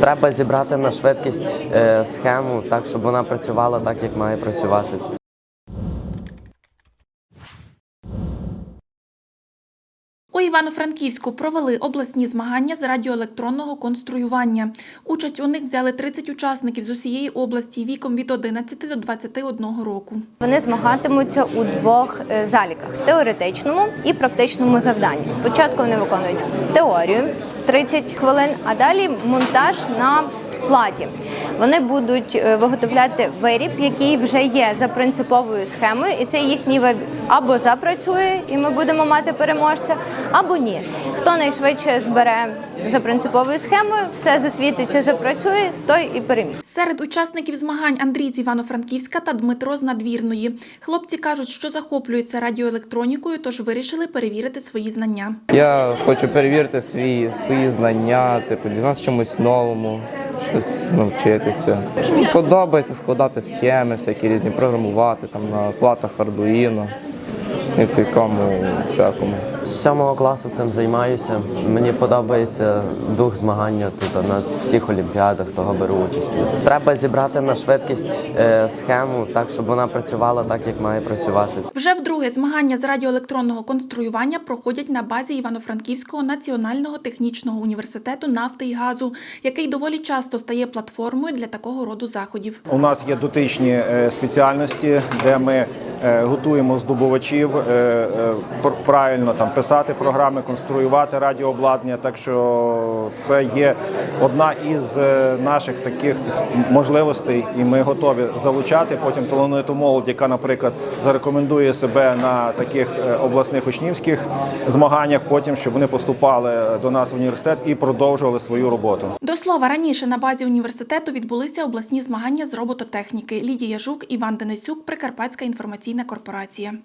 Треба зібрати на швидкість е, схему так, щоб вона працювала так, як має працювати. У Івано-Франківську провели обласні змагання з радіоелектронного конструювання. Участь у них взяли 30 учасників з усієї області віком від 11 до 21 року. Вони змагатимуться у двох е, заліках теоретичному і практичному завданні. Спочатку вони виконують теорію 30 хвилин, а далі монтаж на платі. Вони будуть е, виготовляти виріб, який вже є за принциповою схемою, і це їхній вибір або запрацює, і ми будемо мати переможця, або ні. Хто найшвидше збере за принциповою схемою, все засвітиться, запрацює, той і переміг. Серед учасників змагань Андрій з Івано-Франківська та Дмитро з Надвірної. Хлопці кажуть, що захоплюються радіоелектронікою, тож вирішили перевірити свої знання. Я хочу перевірити свої, свої знання, типу, дізнатися чомусь новому, щось навчитися. Подобається складати схеми, всякі різні, програмувати там на платах Arduino і такому всякому. З сьомого класу цим займаюся. Мені подобається дух змагання тут на всіх олімпіадах, того беру участь. Треба зібрати на швидкість е, схему так, щоб вона працювала так, як має працювати. Вже вдруге змагання з радіоелектронного конструювання проходять на базі Івано-Франківського національного технічного університету нафти і газу, який доволі часто стає платформою для такого роду заходів. У нас є дотичні е, спеціальності, де ми готуємо здобувачів е, е, правильно там писати програми, конструювати радіообладнання. Так що це є одна із е, наших таких можливостей, і ми готові залучати потім талановиту молодь, яка, наприклад, зарекомендує себе на таких е, обласних учнівських змаганнях, потім щоб вони поступали до нас в університет і продовжували свою роботу. До слова, раніше на базі університету відбулися обласні змагання з робототехніки. Лідія Жук, Іван Денисюк, Прикарпатська інформаційна корпорація.